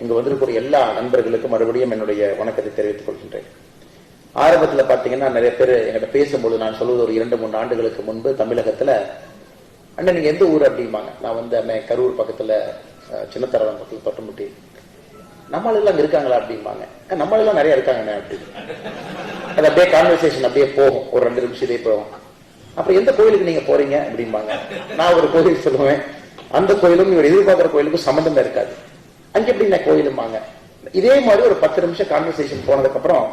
இங்கு வந்திருக்கிற எல்லா நண்பர்களுக்கும் மறுபடியும் என்னுடைய வணக்கத்தை தெரிவித்துக் கொள்கின்றேன். ஆரம்பத்துல பார்த்தீங்கன்னா நிறைய பேர் என்கிட்ட பேசும்போது நான் சொல்வது ஒரு இரண்டு மூன்று ஆண்டுகளுக்கு முன்பு தமிழகத்துல அண்ணன் நீங்க எந்த ஊர்? அப்படிம்பாங்க. நான் வந்து அண்ணன் கரூர் பக்கத்துல சின்னத்தரவன் பக்கத்தில் பட்டுமுட்டி நம்மளெல்லாம் அங்க இருக்காங்களா அப்படிம்பாங்க. நம்மளெல்லாம் நிறைய இருக்காங்கண்ணே அப்படின்னு. அது அப்படியே கான்வர்சேஷன் அப்படியே போகும். ஒரு ரெண்டு நிமிஷத்துலேயே போகும். அப்புறம் எந்த கோயிலுக்கு நீங்க போறீங்க? அப்படிம்பாங்க. நான் ஒரு கோயில் சொல்லுவேன். அந்த கோயிலும் இவர் எதிர்பார்க்கிற கோயிலுக்கும் சம்மந்தமே இருக்காது. அங்க எப்படி நான் கோயிலும்பாங்க இதே மாதிரி ஒரு பத்து நிமிஷம் கான்வர்சேஷன் போனதுக்கு அப்புறம்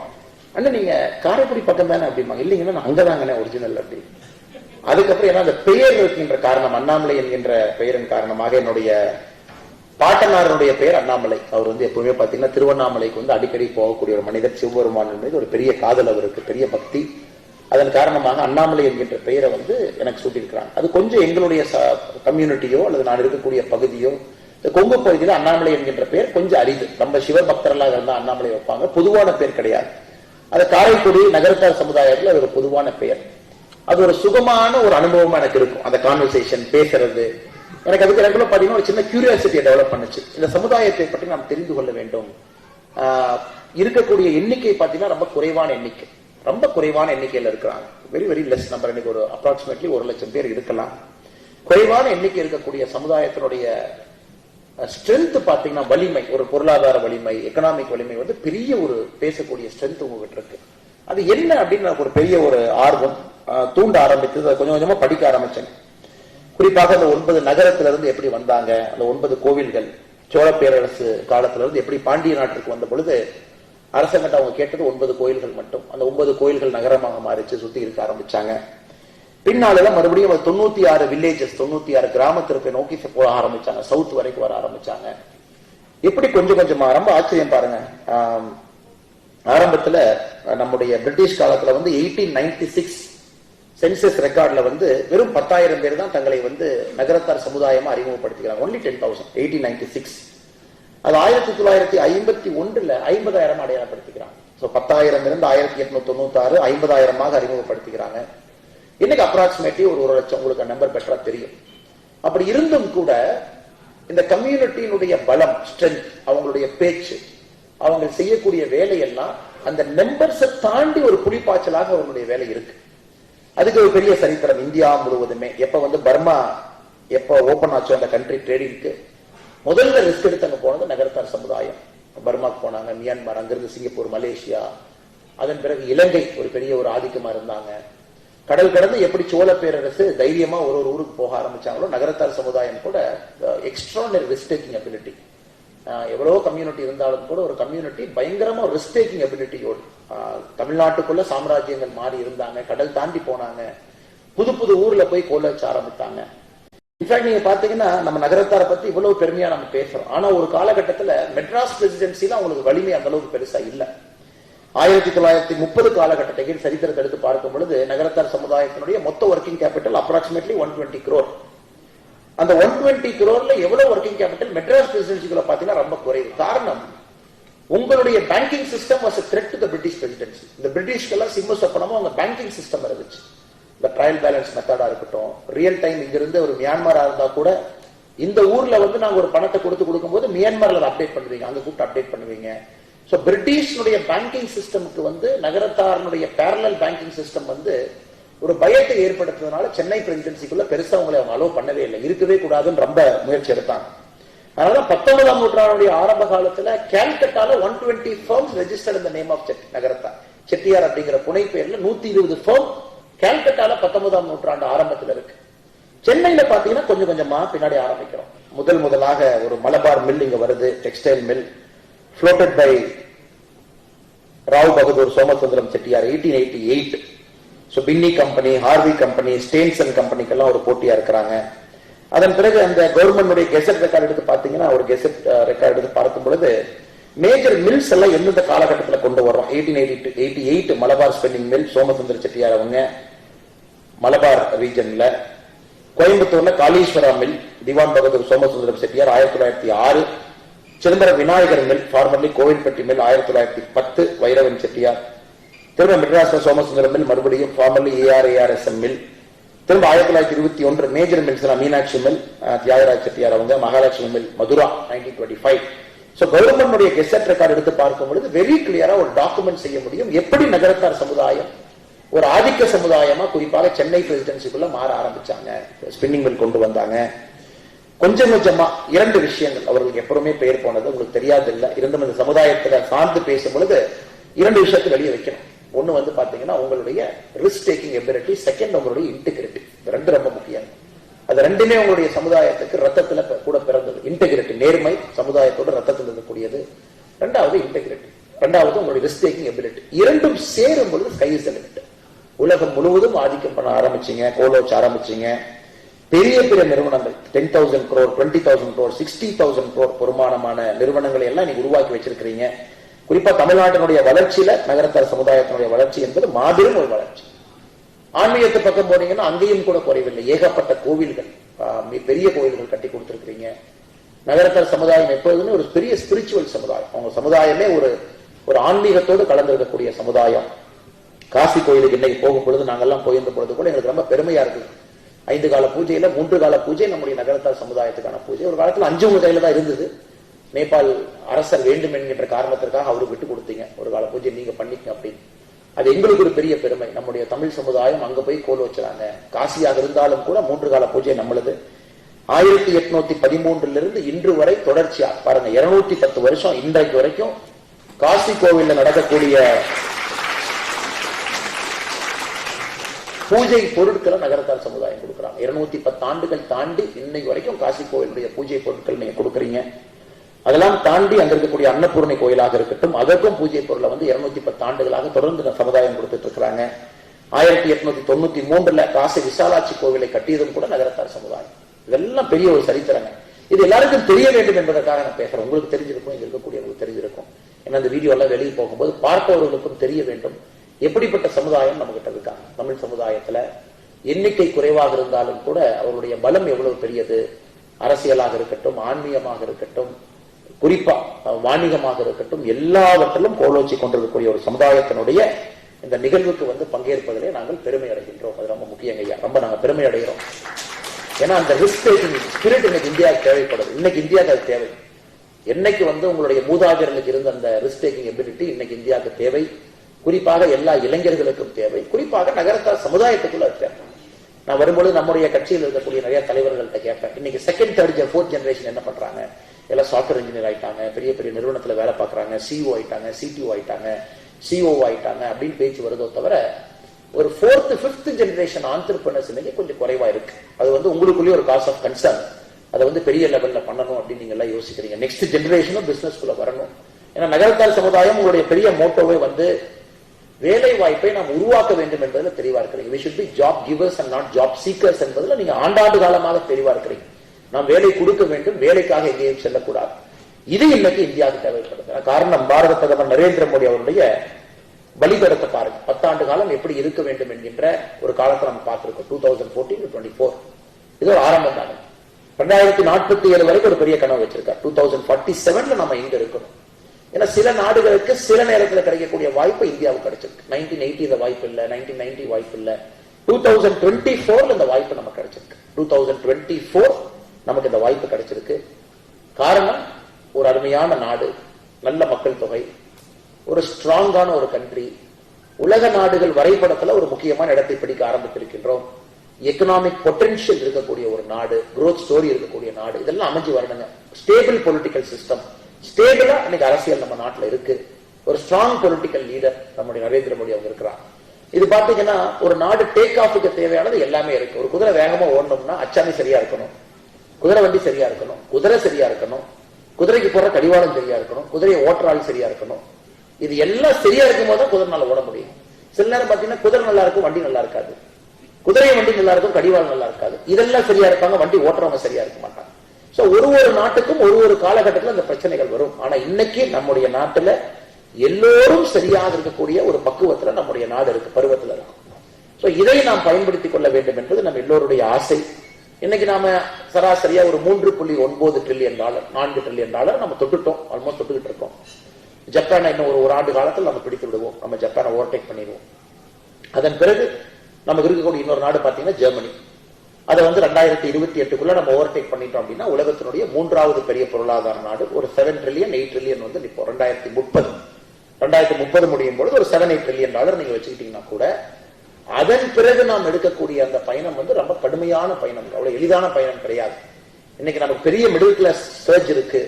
அண்ணா நீங்க காரைக்குடி பக்கம் தானே? அப்படிம்பாங்க. இல்லைங்கன்னா நான் அங்கதாங்கண்ணே ஒரிஜினல் அப்படி. அதுக்கப்புறம் ஏன்னா அந்த பெயர் இருக்கின்ற காரணம் அண்ணாமலை என்கின்ற பெயரின் காரணமாக என்னுடைய பாட்டனாருடைய பெயர் அண்ணாமலை. அவர் வந்து எப்பவுமே பாத்தீங்கன்னா திருவண்ணாமலைக்கு வந்து அடிக்கடி போகக்கூடிய ஒரு மனிதர். சிவபெருமான் என்பது ஒரு பெரிய காதல் அவருக்கு பெரிய பக்தி. அதன் காரணமாக அண்ணாமலை என்கின்ற பெயரை வந்து எனக்கு சூட்டியிருக்கிறாங்க. அது கொஞ்சம் எங்களுடைய கம்யூனிட்டியோ அல்லது நான் இருக்கக்கூடிய பகுதியோ இந்த கொங்கு பகுதியில் அண்ணாமலை என்கின்ற பெயர் கொஞ்சம் அரிது. நம்ம சிவபக்தர்களாக இருந்தால் அண்ணாமலை வைப்பாங்க. பொதுவான பேர் கிடையாது. அது காரைக்குடி நகரத்தார் சமுதாயத்தில் அது ஒரு பொதுவான பெயர். அது ஒரு சுகமான ஒரு அனுபவமா எனக்கு இருக்கும். அந்த கான்வர்சேஷன் பேசுறது. எனக்கு அதுக்கு ரெகுலர் பார்த்தீங்கன்னா ஒரு சின்ன கியூரியாசிட்டியை டெவலப் பண்ணுச்சு. இந்த சமுதாயத்தை பற்றி நாம் தெரிந்து கொள்ள வேண்டும். ஆஹ் இருக்கக்கூடிய எண்ணிக்கை பாத்தீங்கன்னா ரொம்ப குறைவான எண்ணிக்கை. ரொம்ப குறைவான எண்ணிக்கையில இருக்கிறாங்க. வெரி வெரி லெஸ் நம்பர் இன்னைக்கு ஒரு அப்ராக்சிமேட்லி ஒரு லட்சம் பேர் இருக்கலாம். குறைவான எண்ணிக்கை இருக்கக்கூடிய சமுதாயத்தினுடைய ஸ்ட்ரென்த் பாத்தீங்கன்னா வலிமை ஒரு பொருளாதார வலிமை எக்கனாமிக் வலிமை வந்து பெரிய ஒரு பேசக்கூடிய ஸ்ட்ரென்த் உங்ககிட்ட இருக்கு. அது என்ன அப்படின்னு எனக்கு ஒரு பெரிய ஒரு ஆர்வம் தூண்ட ஆரம்பித்தது அதை கொஞ்சம் கொஞ்சமா படிக்க ஆரம்பிச்சேன். குறிப்பாக அந்த ஒன்பது நகரத்துல இருந்து எப்படி வந்தாங்க அந்த ஒன்பது கோவில்கள் சோழ பேரரசு காலத்துல இருந்து எப்படி பாண்டிய நாட்டுக்கு வந்த பொழுது அரசங்கிட்ட அவங்க கேட்டது ஒன்பது கோயில்கள் மட்டும். அந்த ஒன்பது கோயில்கள் நகரமாக மாறிச்சு சுத்தி இருக்க ஆரம்பிச்சாங்க. பின்னால மறுபடியும் தொண்ணூத்தி ஆறு வில்லேஜஸ் தொண்ணூத்தி ஆறு கிராமத்திற்கு நோக்கி போக ஆரம்பிச்சாங்க. சவுத் வரைக்கும் வர ஆரம்பிச்சாங்க. எப்படி கொஞ்சம் கொஞ்சமா ரொம்ப ஆச்சரியம் பாருங்க. ஆரம்பத்துல நம்முடைய பிரிட்டிஷ் காலத்துல வந்து எயிட்டீன் நைன்டி சிக்ஸ் சென்சஸ் ரெக்கார்ட்ல வந்து வெறும் பத்தாயிரம் பேர் தான் தங்களை வந்து நகரத்தார் சமுதாயமா அறிமுகப்படுத்திக்கிறாங்க. Only ten thousand eighteen ninety six அது ஆயிரத்தி தொள்ளாயிரத்தி ஐம்பத்தி ஒன்றுல ஐம்பதாயிரம் அடையாளப்படுத்திக்கிறாங்க. ஸோ பத்தாயிரம் இருந்து ஆயிரத்தி எட்நூத்தி தொண்ணூத்தி ஆறு ஐம்பதாயிரமாக அறிமுகப்படுத்திக்கிறாங்க. இன்னைக்கு அப்ராக்சிமேட்லி ஒரு ஒரு லட்சம் உங்களுக்கு நம்பர் பெற்றா தெரியும். அப்படி இருந்தும் கூட இந்த கம்யூனிட்டியினுடைய பலம் ஸ்ட்ரென்த் அவங்களுடைய பேச்சு அவங்க செய்யக்கூடிய வேலையெல்லாம் அந்த நம்பர்ஸை தாண்டி ஒரு புலிப்பாய்ச்சலாக அவங்களுடைய வேலை இருக்கு. அதுக்கு ஒரு பெரிய சரித்திரம் இந்தியா முழுவதுமே. எப்ப வந்து பர்மா எப்ப ஓபன் ஆச்சோ அந்த கண்ட்ரி ட்ரேடிங்க்கு முதல்ல ரிஸ்க் எடுத்து அங்க போனது நகரத்தார் சமுதாயம். பர்மாக்கு போனாங்க மியான்மர் அங்கிருந்து சிங்கப்பூர் மலேசியா. அதன் பிறகு இலங்கை ஒரு பெரிய ஒரு ஆதிக்கமா இருந்தாங்க. கடல் கடந்து எப்படி சோழ பேரரசு தைரியமா ஒரு ஒரு ஊருக்கு போக ஆரம்பிச்சாங்களோ நகரத்தார் சமுதாயம் கூட எக்ஸ்ட்ரானரி ரிஸ்க் டேக்கிங் அபிலிட்டி எவ்வளோ கம்யூனிட்டி இருந்தாலும் கூட ஒரு கம்யூனிட்டி பயங்கரமா ரிஸ்க் டேக்கிங் அபிலிட்டியோடு தமிழ்நாட்டுக்குள்ள சாம்ராஜ்யங்கள் மாறி இருந்தாங்க கடல் தாண்டி போனாங்க புது புது ஊர்ல போய் கோல ஆரம்பித்தாங்க. இன்ஃபேக்ட் நீங்க பாத்தீங்கன்னா நம்ம நகரத்தாரை பத்தி இவ்வளவு பெருமையா நம்ம பேசுறோம். ஆனா ஒரு காலகட்டத்துல மெட்ராஸ் பிரசிடென்சில அவங்களுக்கு வலிமை அந்த அளவுக்கு பெருசா இல்லை. ஆயிரத்தி தொள்ளாயிரத்தி முப்பது காலகட்டத்தில் சரித்திரத்தை எடுத்து பார்க்கும் பொழுது நகரத்தார் சமுதாயத்தினுடைய மொத்த working capital approximately one twenty crore அந்த ஒன் டுவெண்ட்டி குரோர்ல எவ்வளவு ஒர்க்கிங் கேபிட்டல் மெட்ராஸ் பிரசிடென்சிக்குள்ள பாத்தீங்கன்னா ரொம்ப குறைவு. காரணம் உங்களுடைய banking system was threat to the British presidency இந்த பிரிட்டிஷ்கெல்லாம் சிம்ம சொப்பனமா அவங்க பேங்கிங் சிஸ்டம் இருந்துச்சு. இந்த ட்ரையல் பேலன்ஸ் மெத்தடா இருக்கட்டும் ரியல் டைம் இங்கிருந்து ஒரு மியான்மரா இருந்தா கூட இந்த ஊர்ல வந்து நாங்க ஒரு பணத்தை கொடுத்து கொடுக்கும்போது மியான்மர்ல அப்டேட் பண்ணுவீங்க. அங்க கூப்பிட்டு அப்டேட் பண்ணுவீங்க. ஸோ பிரிட்டிஷ்னுடைய பேங்கிங் சிஸ்டமுக்கு வந்து நகரத்தாரனுடைய பேரலல் பேங்கிங் சிஸ்டம் வந்து ஒரு பயத்தை ஏற்படுத்துறதுனால சென்னை பிரசிடென்சிக்குள்ள பெருசா அவங்களை அவங்க அலோவ் பண்ணவே இல்லை. இருக்கவே கூடாதுன்னு ரொம்ப முயற்சி எடுத்தாங்க. அதனால பத்தொன்பதாம் நூற்றாண்டுடைய ஆரம்ப காலத்துல கேல்கட்டால ஒன் டுவெண்ட்டி ஃபர்ம்ஸ் ரெஜிஸ்டர்ட் இந்த நேம் ஆஃப் செட் நகரத்தா. செட்டியார் அப்படிங்கிற புனை பேர்ல நூத்தி இருபது ஃபர்ம் கேல்கட்டால பத்தொன்பதாம் நூற்றாண்டு ஆரம்பத்துல இருக்கு. சென்னையில பாத்தீங்கன்னா கொஞ்சம் கொஞ்சமா பின்னாடி ஆரம்பிக்கிறோம். முதல் முதலாக ஒரு மலபார் மில் இங்க வருது textile mill floated by Rao Bahadur Somasundaram Chettiar eighteen eighty eight so Binny company Harvey company Stanson கம்பெனிக்கெல்லாம் ஒரு போட்டியா இருக்கிறாங்க. அதன் பிறகு அந்த கவர்மெண்டுடைய கெசட் ரெக்கார்டு எடுத்து பார்த்தீங்கன்னா ஒரு கெசட் ரெக்கார்டு எடுத்து பார்க்கும் பொழுது மேஜர் மில்ஸ் எல்லாம் எந்தெந்த காலகட்டத்தில் கொண்டு வர்றோம்? Eighteen eighty eighty eight Malabar spinning mill Somasundara Chettiar அவங்க மலபார் ரீஜன்ல கோயம்புத்தூர்ல காளீஸ்வரா மில் திவான் பகதூர் சோமசுந்தரம் செட்டியார் ஆயிரத்தி தொள்ளாயிரத்தி ஆறு. Chidambaram Vinayagar mill formerly Kovilpatti mill ஆயிரத்தி தொள்ளாயிரத்தி பத்து வைரவன் செட்டியார். திரும்ப மெட்ராஸ் சோமசுந்தரம் மில் மறுபடியும் ஃபார்மர்லி ஏஆர் ஏஆர்எஸ்எம் மில். திரும்ப ஆயிரத்தி தொள்ளாயிரத்தி இருபத்தி ஒன்று major mills Meenakshi mill Thiagaraj Chettiar அவங்க Mahalakshmi mill Madura nineteen twenty five so கவர்மெண்டுடைய gazette record எடுத்து பார்க்கும் பொழுது வெரி கிளியரா ஒரு டாக்குமெண்ட் செய்ய முடியும். எப்படி நகரத்தார் சமுதாயம் ஒரு ஆதிக்க சமுதாயமா குறிப்பாக சென்னை பிரசிடென்சிக்குள்ள மாற ஆரம்பிச்சாங்க ஸ்பின்னிங் மில் கொண்டு வந்தாங்க. கொஞ்சம் கொஞ்சமா இரண்டு விஷயங்கள். அவர்களுக்கு எப்பவுமே பெயர் போனது உங்களுக்கு தெரியாது இல்ல இருந்தும் இந்த சமுதாயத்துல சார்ந்து பேசும் பொழுது இரண்டு விஷயத்தை வெளியே வைக்கணும். ஒண்ணு வந்து பாத்தீங்கன்னா உங்களுடைய ரிஸ்க் டேக்கிங் எபிலிட்டி செகண்ட் உங்களுடைய இன்டெகிரிட்டி ரெண்டு ரொம்ப முக்கியம். அது ரெண்டுமே உங்களுடைய சமுதாயத்துக்கு ரத்தத்துல கூட பிறந்தது. இன்டெகிரிட்டி நேர்மை சமுதாயத்தோட ரத்தத்தில் இருக்கக்கூடியது. ரெண்டாவது இன்டெகிரிட்டி ரெண்டாவது உங்களுடைய ரிஸ்க் டேக்கிங் எபிலிட்டி இரண்டும் சேரும் பொழுது ஸ்கை இஸ் உலகம் முழுவதும் ஆதிக்கம் பண்ண ஆரம்பிச்சீங்க கோலோச் ஆரம்பிச்சீங்க. பெரிய பெரிய நிறுவனங்கள் ten thousand crore twenty thousand crore sixty thousand crore பெருமானமான நிறுவனங்களை எல்லாம் நீங்க உருவாக்கி வச்சிருக்கிறீங்க. குறிப்பா தமிழ்நாட்டினுடைய வளர்ச்சியில நகரத்தார் சமுதாயத்தினுடைய வளர்ச்சி என்பது மாபெரும் ஒரு வளர்ச்சி. ஆன்மீகத்து பக்கம் போனீங்கன்னா அங்கேயும் கூட குறைவில்லை. ஏகப்பட்ட கோவில்கள் மிக பெரிய கோவில்கள் கட்டி கொடுத்திருக்கிறீங்க. நகரத்தார் சமுதாயம் எப்பொழுதுமே ஒரு பெரிய ஸ்பிரிச்சுவல் சமுதாயம். அவங்க சமுதாயமே ஒரு ஒரு ஆன்மீகத்தோடு கலந்திருக்கக்கூடிய சமுதாயம். காசி கோயிலுக்கு இன்னைக்கு போகும் பொழுது நாங்கெல்லாம் போயிருந்த பொழுது கூட எங்களுக்கு ரொம்ப பெருமையா இருக்குது ஐந்து கால பூஜையில மூன்று கால பூஜை நம்முடைய நகரத்தார் சமுதாயத்துக்கான பூஜை. ஒரு காலத்துல அஞ்சு உங்க கையில தான் இருந்தது. நேபாள் அரசர் வேண்டும் என்கின்ற காரணத்திற்காக அவருக்கு விட்டு கொடுத்தீங்க. ஒரு கால பூஜை நீங்க பண்ணிக்க அப்படின்னு. அது எங்களுக்கு ஒரு பெரிய பெருமை. நம்முடைய தமிழ் சமுதாயம் அங்க போய் கோல் வச்சுறாங்க. காசியாக இருந்தாலும் கூட மூன்று கால பூஜை நம்மளது. ஆயிரத்தி எட்நூத்தி பதிமூன்றுல இருந்து இன்று வரை தொடர்ச்சியா. பாருங்க இருநூத்தி பத்து வருஷம் இன்றைக்கு வரைக்கும் காசி கோவில்ல நடக்கக்கூடிய பூஜை பொருட்களை நகரத்தார் சமுதாயம் கொடுக்குறாங்க. இருநூத்தி பத்து ஆண்டுகள் தாண்டி இன்னைக்கு வரைக்கும் காசி கோயிலுடைய பூஜை பொருட்கள் நீங்க கொடுக்குறீங்க. அதெல்லாம் தாண்டி அங்க இருக்கக்கூடிய அன்னபூர்ணி கோயிலாக இருக்கட்டும் அதற்கும் பூஜை பொருளை வந்து இருநூத்தி பத்து ஆண்டுகளாக தொடர்ந்து சமுதாயம் கொடுத்துட்டு இருக்கிறாங்க. ஆயிரத்தி எட்நூத்தி தொண்ணூத்தி மூன்றுல காசி விசாலாட்சி கோவிலை கட்டியதும் கூட நகரத்தார் சமுதாயம். இதெல்லாம் பெரிய ஒரு சரித்திரங்க. இது எல்லாருக்கும் தெரிய வேண்டும் என்பதற்காக நான் பேசுறேன். உங்களுக்கு தெரிஞ்சிருக்கும் இங்க இருக்கக்கூடியவங்களுக்கு தெரிஞ்சிருக்கும். ஏன்னா இந்த வீடியோ எல்லாம் வெளியே போகும்போது பார்ப்பவர்களுக்கும் தெரிய வேண்டும். எப்படிப்பட்ட சமுதாயம் நம்ம கிட்ட இருக்காங்க தமிழ் சமுதாயத்துல எண்ணிக்கை குறைவாக இருந்தாலும் கூட அவருடைய பலம் எவ்வளவு பெரியது? அரசியலாக இருக்கட்டும் ஆன்மீகமாக இருக்கட்டும் குறிப்பா வாணிகமாக இருக்கட்டும் எல்லாவற்றிலும் கோலோச்சி கொண்டிருக்கக்கூடிய ஒரு சமுதாயத்தினுடைய இந்த நிகழ்வுக்கு வந்து பங்கேற்பதிலே நாங்கள் பெருமை அடைகின்றோம். அது ரொம்ப முக்கியங்க ஐயா. ரொம்ப நாங்கள் பெருமை அடைகிறோம். ஏன்னா அந்த ரிஸ்க் டேக்கிங் ஸ்பிரிட் இன்னைக்கு இந்தியாவுக்கு தேவைப்படுது. இன்னைக்கு இந்தியாவுக்கு அது தேவை. என்னைக்கு வந்து உங்களுடைய மூதாதையர்களுக்கு இருந்த அந்த ரிஸ்க் டேக்கிங் எபிலிட்டி இன்னைக்கு இந்தியாவுக்கு தேவை. குறிப்பாக எல்லா இளைஞர்களுக்கும் தேவை. குறிப்பாக நகரத்தார் சமுதாயத்துக்குள்ள தேவை. நான் வரும்பொழுது நம்முடைய கட்சியில் இருக்கக்கூடிய நிறைய தலைவர்கள்ட்ட கேட்பேன். இன்னைக்கு செகண்ட் தேர்ட் ஃபோர்த் ஜெனரேஷன் என்ன பண்றாங்க? எல்லாம் சாஃப்ட்வேர் இன்ஜினியர் ஆயிட்டாங்க பெரிய பெரிய நிறுவனத்தில் வேலை பார்க்குறாங்க சிஓ ஆயிட்டாங்க சிடிஓ ஆயிட்டாங்க சிஓ ஆயிட்டாங்க அப்படின்னு பேச்சு வருதோ தவிர ஒரு ஃபோர்த்து ஃபிஃப்த் ஜென்ரேஷன் ஆண்டர்பிரினர்ஸ் இன்னைக்கு கொஞ்சம் குறைவா இருக்கு. அது வந்து உங்களுக்குள்ளேயே ஒரு காஸ் ஆஃப் கன்சர்ன் அதை வந்து பெரிய லெவல்ல பண்ணணும் அப்படின்னு நீங்க எல்லாம் யோசிக்கிறீங்க. நெக்ஸ்ட் ஜென்ரேஷனும் பிசினஸ்குள்ள வரணும். ஏன்னா நகரத்தார் சமுதாயம் உங்களுடைய பெரிய மோட்டோவே வந்து வேலை வாய்ப்பை நாம் உருவாக்க வேண்டும் என்பதில் தெளிவா இருக்கிறீங்க. We should be job givers and not job seekers என்பதில் நீங்க ஆண்டாண்டு காலமாக தெளிவா இருக்கிறீங்க. நாம் வேலை கொடுக்க வேண்டும் வேலைக்காக எங்கேயும் செல்லக்கூடாது. இது இன்னைக்கு இந்தியாவுக்கு தேவைப்படுது. காரணம் பாரத பிரதமர் நரேந்திர மோடி அவருடைய வழிபடத்தை பாருங்க. பத்தாண்டு காலம் எப்படி இருக்க வேண்டும் என்கின்ற ஒரு காலத்தை நம்ம பார்த்திருக்கோம். Two thousand fourteen twenty four இது ஒரு ஆரம்பம் தானே ரெண்டாயிரத்தி நாற்பத்தி ஏழு வரைக்கும் ஒரு பெரிய கனவு வச்சிருக்கார். டூ தௌசண்ட் ஃபார்ட்டி செவன்ல நம்ம இங்க இருக்கணும். ஏன்னா சில நாடுகளுக்கு சில நேரத்தில் கிடைக்கக்கூடிய வாய்ப்பு இந்தியாவுக்கு கிடைச்சிருக்கு. நைன்டீன் எயிட்டி இந்த வாய்ப்பு இல்ல நைன்டீன் நைன்டி வாய்ப்பு இல்லை. டூ தௌசண்ட் டுவெண்ட்டி ஃபோர்ல இந்த வாய்ப்பு நமக்கு கிடைச்சிருக்கு. டூ தௌசண்ட் டுவெண்ட்டி ஃபோர் நமக்கு இந்த வாய்ப்பு கிடைச்சிருக்கு. காரணம் ஒரு அருமையான நாடு நல்ல மக்கள் தொகை ஒரு ஸ்ட்ராங்கான ஒரு கண்ட்ரி உலக நாடுகள் வரைபடத்துல ஒரு முக்கியமான இடத்தை பிடிக்க ஆரம்பித்திருக்கின்றோம். எக்கனாமிக் பொட்டென்ஷியல் இருக்கக்கூடிய ஒரு நாடு குரோத் ஸ்டோரி இருக்கக்கூடிய நாடு இதெல்லாம் அமைஞ்சு வரணுங்க. ஸ்டேபிள் பொலிட்டிக்கல் சிஸ்டம் ஸ்டேபிளா இன்னைக்கு அரசியல் நம்ம நாட்டுல இருக்கு. ஒரு ஸ்ட்ராங் பொலிட்டிக்கல் லீடர் நம்முடைய நரேந்திர மோடி அவங்க இருக்கிறாங்க இது பாத்தீங்கன்னா ஒரு நாடு டேக் ஆஃபுக்கு தேவையானது எல்லாமே இருக்கு. ஒரு குதிரை வேகமா ஓடணும்னா அச்சாணி சரியா இருக்கணும். குதிரை வண்டி சரியா இருக்கணும். குதிரை சரியா இருக்கணும். குதிரைக்கு போற கடிவாளம் சரியா இருக்கணும். குதிரையை ஓட்டுறாள் சரியா இருக்கணும். இது எல்லாம் சரியா இருக்கும் போது தான் குதிரைனால ஓட முடியும். சில நேரம் பாத்தீங்கன்னா குதிரை நல்லா இருக்கும் வண்டி நல்லா இருக்காது. குதிரை வண்டி நல்லா இருக்கும் கடிவாளம் நல்லா இருக்காது. இதெல்லாம் சரியா இருப்பாங்க வண்டி ஓட்டுறவங்க சரியா இருக்க மாட்டாங்க. ஸோ ஒரு ஒரு நாட்டுக்கும் ஒரு ஒரு காலகட்டத்தில் இந்த பிரச்சனைகள் வரும். ஆனா இன்னைக்கு நம்முடைய நாட்டுல எல்லோரும் சரியாக இருக்கக்கூடிய ஒரு பக்குவத்துல நம்முடைய நாடு இருக்கு பருவத்துல இருக்கும் சோ இதை நாம் பயன்படுத்திக் கொள்ள வேண்டும் என்பது நம்ம எல்லோருடைய ஆசை. இன்னைக்கு நாம சராசரியா ஒரு மூன்று புள்ளி ஒன்பது ட்ரில்லியன் டாலர் நான்கு ட்ரில்லியன் டாலர் நம்ம தொட்டுட்டோம். ஆல்மோஸ்ட் தொட்டுக்கிட்டு இருக்கோம். ஜப்பானை இன்னும் ஒரு ஒரு ஆண்டு காலத்தில் நம்ம பிடித்து விடுவோம். நம்ம ஜப்பானை ஓவர்டேக் பண்ணிடுவோம். அதன் பிறகு நமக்கு இருக்கக்கூடிய இன்னொரு நாடு பார்த்தீங்கன்னா ஜெர்மனி. அதை வந்து ரெண்டாயிரத்தி இருபத்தி எட்டுக்குள்ள நம்ம ஓவர்டேக் பண்ணிட்டோம் அப்படின்னா உலகத்தினுடைய மூன்றாவது பெரிய பொருளாதார நாடு ஒரு செவன் ட்ரில்லியன் எயிட் ட்ரில்லியன் வந்து இப்போ ரெண்டாயிரத்தி முப்பது. ரெண்டாயிரத்தி முப்பது முடியும் பொழுது ஒரு செவன் எயிட் ட்ரில்லியன் டாலர் நீங்க வச்சுக்கிட்டீங்கன்னா கூட அதன் பிறகு நாம் எடுக்கக்கூடிய அந்த பயணம் வந்து ரொம்ப கடுமையான பயணம். அவ்வளவு எளிதான பயணம் கிடையாது. இன்னைக்கு நமக்கு பெரிய மிடில் கிளாஸ் சர்ஜ் இருக்கு.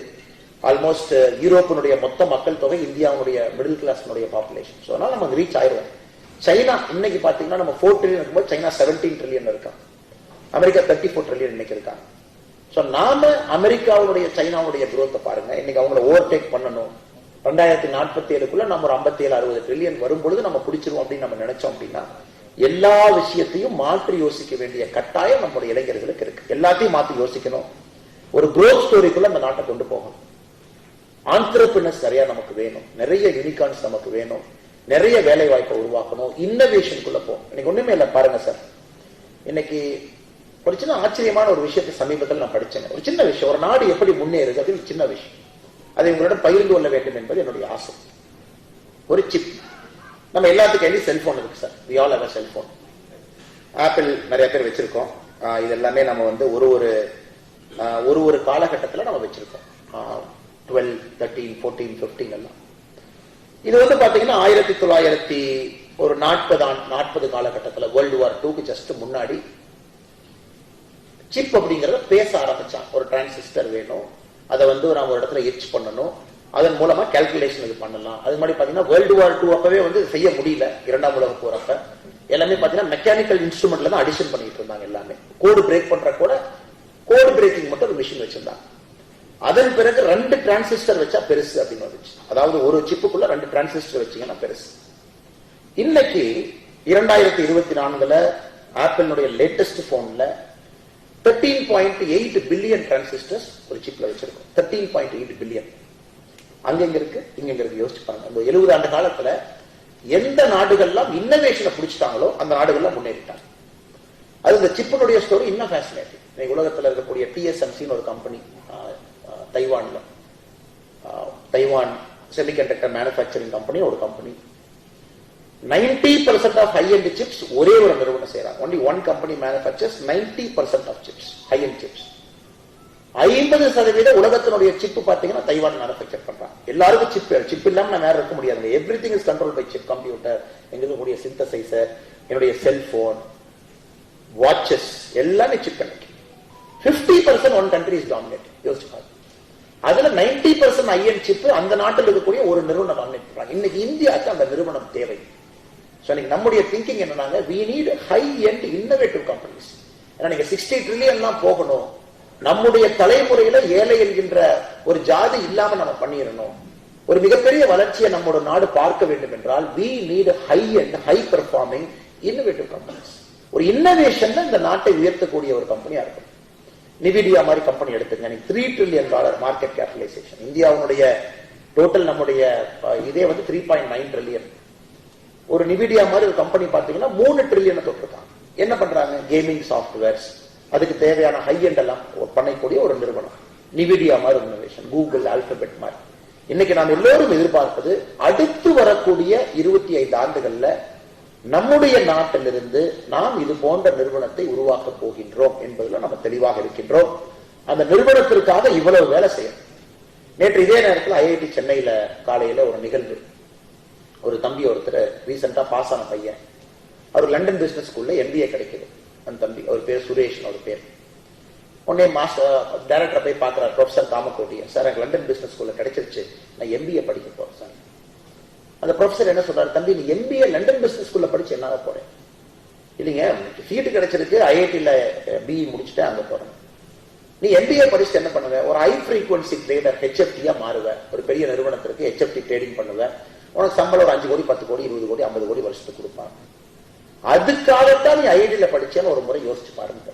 ஆல்மோஸ்ட் uh, யூரோப்பினுடைய மொத்த மக்கள் தொகை இந்தியாவுடைய மிடில் கிளாஸ்னுடைய பாப்புலேஷன் ஸோ அதனால நம்ம ரீச் ஆயிடுவோம். சைனா இன்னைக்கு பாத்தீங்கன்னா நம்ம ஃபோர் ட்ரில்லியன் இருக்கும்போது சைனா செவன்டீன் ட்ரில்லியன் இருக்கான் அமெரிக்கா தேர்ட்டி ஃபோர் ட்ரில்லியன் இன்னைக்கு இருக்காங்க ஸோ நாம அமெரிக்காவுடைய சைனாவுடைய குரோத்தை பாருங்க. இன்னைக்கு அவங்கள ஓவர்டேக் பண்ணணும். ரெண்டாயிரத்தி நாற்பத்தி ஏழுக்குள்ள நம்ம ஒரு ஐம்பத்தி ஏழு அறுபது ட்ரில்லியன் வரும் பொழுது நம்ம பிடிச்சிருவோம் அப்படின்னு நம்ம நினைச்சோம் அப்படின்னா எல்லா விஷயத்தையும் மாற்றி யோசிக்க வேண்டிய கட்டாயம் நம்முடைய இளைஞர்களுக்கு இருக்கு. எல்லாத்தையும் மாற்றி யோசிக்கணும். ஒரு குரோத் ஸ்டோரிக்குள்ள அந்த நாட்டை கொண்டு போகணும். ஆண்டர்பிரினர்ஸ் நிறைய நமக்கு வேணும். நிறைய யூனிகார்ன்ஸ் நமக்கு வேணும். நிறைய வேலை வாய்ப்பை உருவாக்கணும். இன்னோவேஷனுக்குள்ள போகும் இன்னைக்கு ஒண்ணுமே இல்லை பாருங்க சார் இன்னைக்கு ஒரு சின்ன ஆச்சரியமான ஒரு விஷயத்தை சமீபத்தில் நான் படிச்சேன். ஒரு சின்ன விஷயம். ஒரு நாடு எப்படி முன்னேறுது அப்படின்னு ஒரு சின்ன விஷயம். அதை உங்களிடம் பகிர்ந்து கொள்ள வேண்டும் என்பது என்னுடைய ஆசை. ஒரு சிப் நம்ம எல்லாத்துக்கும் செல்போன் இருக்கு sir we all have cellphone Apple நிறைய பேர் வச்சிருக்கோம். இது எல்லாமே நம்ம வந்து ஒரு ஒரு ஒரு ஒரு காலகட்டத்தில் நம்ம வச்சிருக்கோம். டுவெல் தேர்ட்டீன் ஃபோர்டீன் ஃபிஃப்டீன் எல்லாம். இது வந்து பாத்தீங்கன்னா ஆயிரத்தி தொள்ளாயிரத்தி ஒரு நாற்பது நாற்பது காலகட்டத்தில் வேர்ல்டு வார் டூக்கு ஜஸ்ட் முன்னாடி சிப் அப்படிங்கறத பேச ஆரம்பிச்சான். ஒரு டிரான்சிஸ்டர் வேணும். அதை வந்து நம்ம ஒரு இடத்துல எச் பண்ணணும். அதன் மூலமா கால்குலேஷன் இது பண்ணலாம். அது மாதிரி பாத்தீங்கன்னா வேர்ல்டு வார் டூ அப்பவே வந்து செய்ய முடியல. இரண்டாம் உலக போறப்ப எல்லாமே பாத்தீங்கன்னா மெக்கானிக்கல் இன்ஸ்ட்ருமெண்ட்ல தான் அடிஷன் பண்ணிட்டு இருந்தாங்க எல்லாமே. கோடு பிரேக் பண்ற கூட கோடு பிரேக்கிங் மட்டும் ஒரு மிஷின் வச்சிருந்தாங்க. அதன் பிறகு ரெண்டு டிரான்சிஸ்டர் வச்சா பெருசு அப்படின்னு வந்துச்சு. அதாவது ஒரு சிப்புக்குள்ள ரெண்டு டிரான்சிஸ்டர் வச்சீங்கன்னா பெருசு. இன்னைக்கு இரண்டாயிரத்தி இருபத்தி நான்குல ஆப்பிளுடைய லேட்டஸ்ட் போன்ல thirteen point eight billion transistors ஒரு சிப்ல வச்சிருக்கோம். தேர்ட்டீன் பாயிண்ட் எயிட் பில்லியன் அங்கெங்க இருக்கு? இங்கெங்க இருக்கு? யோசிச்சு பாருங்க. இந்த எழுபது ஆண்டு காலத்துல எந்த நாடுகள்லாம் இன்னோவேஷனை பிடிச்சிட்டாங்களோ அந்த நாடுகள்லாம் முன்னேறிட்டாங்க. அது இந்த சிப்பினுடைய ஸ்டோரி இன்னும் ஃபேசினேட்டிங் இன்னைக்கு உலகத்தில் இருக்கக்கூடிய டிஎஸ்எம்சின்னு ஒரு கம்பெனி தைவான்ல தைவான் செமிகண்டக்டர் மேனுஃபேக்சரிங் கம்பெனி ஒரு company ninety percent of high end chips ஒரே ஒரு நிறுவனம் செய்யறாங்க. Only one company manufactures ninety percent of chips high end chips ஐம்பது சதவீத உலகத்தினுடைய சிப் பாத்தீங்கன்னா தைவான் மேனுஃபேக்சர் பண்றாங்க. எல்லாருக்கும் சிப் சிப் இல்லாம நான் வேற இருக்க முடியாது. Everything is control by chip computer எங்களுக்கு இருக்கக்கூடிய சிந்தசைசர் என்னுடைய செல்போன் வாட்சஸ் எல்லாமே சிப் எனக்கு fifty percent one country is dominate யோசிச்சு பாருங்க. அதுல நைன்டி பர்சன்ட் ஐஎன் சிப் அந்த நாட்டில் இருக்கக்கூடிய ஒரு நிறுவனம் டாமினேட் பண்றாங்க. இன்னைக்கு இந்தியாவுக்கு அந்த நிறுவனம் தேவை. ஸோ இன்னைக்கு நம்முடைய thinking என்னன்னாங்க we need high end innovative companies ஏன்னா நீங்க சிக்ஸ்டி ட்ரில்லியன் தான் போகணும். நம்முடைய தலைமுறையில ஏழை என்கின்ற ஒரு ஜாதி இல்லாம நம்ம பண்ணிடணும். ஒரு மிகப்பெரிய வளர்ச்சியை நம்மளோட நாடு பார்க்க வேண்டும் என்றால் we need high end high performing innovative companies ஒரு இன்னோவேஷன் இந்த நாட்டை உயர்த்தக்கூடிய ஒரு கம்பெனியா இருக்கும். நிவிடியா மாதிரி கம்பெனி எடுத்துங்க. நீங்க three trillion dollar market capitalization இந்தியாவுடைய டோட்டல் நம்முடைய இதே வந்து த்ரீ பாயிண்ட் நைன் ட்ரில்லியன் ஒரு நிவிடியா மாதிரி ஒரு கம்பெனி பாத்தீங்கன்னா மூணு ட்ரில்லியனை தொட்டிருக்காங்க என்ன பண்றாங்க? கேமிங் சாஃப்ட்வேர்ஸ் அதுக்கு தேவையான ஹை எண்ட் எல்லாம் பண்ணக்கூடிய ஒரு நிறுவனம். நிவிடியா மாதிரி ஒரு கூகுள் ஆல்பபெட் மாதிரி. இன்னைக்கு நாம் எல்லோரும் எதிர்பார்ப்பது அடுத்து வரக்கூடிய இருபத்தி ஐந்து ஆண்டுகள்ல நம்முடைய நாட்டிலிருந்து நாம் இது போன்ற நிறுவனத்தை உருவாக்க போகின்றோம் என்பதில் நம்ம தெளிவாக இருக்கின்றோம். அந்த நிறுவனத்திற்காக இவ்வளவு வேலை செய்யணும். நேற்று இதே நேரத்தில் ஐஐடி சென்னையில காலையில ஒரு நிகழ்வு. ஒரு தம்பி ஒருத்தர் ரீசெண்டா பாஸ் ஆன பையன். அவர் லண்டன் பிசினஸ் ஸ்கூல்ல எம்பிஏ கிடைக்குது. அந்த தம்பி அவர் பேர் சுரேஷ் அவர் பேர். உடனே மாஸ்டர் டேரக்டரை போய் பார்க்குறாரு ப்ரொஃபஸர் காமக்கோட்டியன் சார் எனக்கு லண்டன் பிசினஸ் ஸ்கூல்ல கிடைச்சிருச்சு. நான் எம்பிஏ படிக்க போறேன் சார். அந்த ப்ரொஃபஸர் என்ன சொல்றாரு? தம்பி நீ எம்பிஏ லண்டன் பிசினஸ் ஸ்கூல்ல படிச்சு என்ன போகிறேன் இல்லைங்க இல்லைங்க சீட்டு கிடைச்சிருக்கு. ஐஐடில பிஇ முடிச்சுட்டு அங்க போறேன். நீ எம்பிஏ படிச்சுட்டு என்ன பண்ணுவ? ஒரு ஹை ஃப்ரீக்வன்சி ட்ரேடர் ஹெச்எஃப்டியாக மாறுவ. ஒரு பெரிய நிறுவனத்திற்கு ஹெச்எஃப்டி ட்ரேடிங் பண்ணுவேன் உனக்கு சம்பளம் ஒரு அஞ்சு கோடி பத்து கோடி இருபது கோடி ஐம்பது கோடி வருஷத்துக்கு கொடுப்பாங்க. அதுக்காகத்தான் நீ ஐஐடியில படிச்சேன்னு ஒரு முறை யோசிச்சு பாருங்க.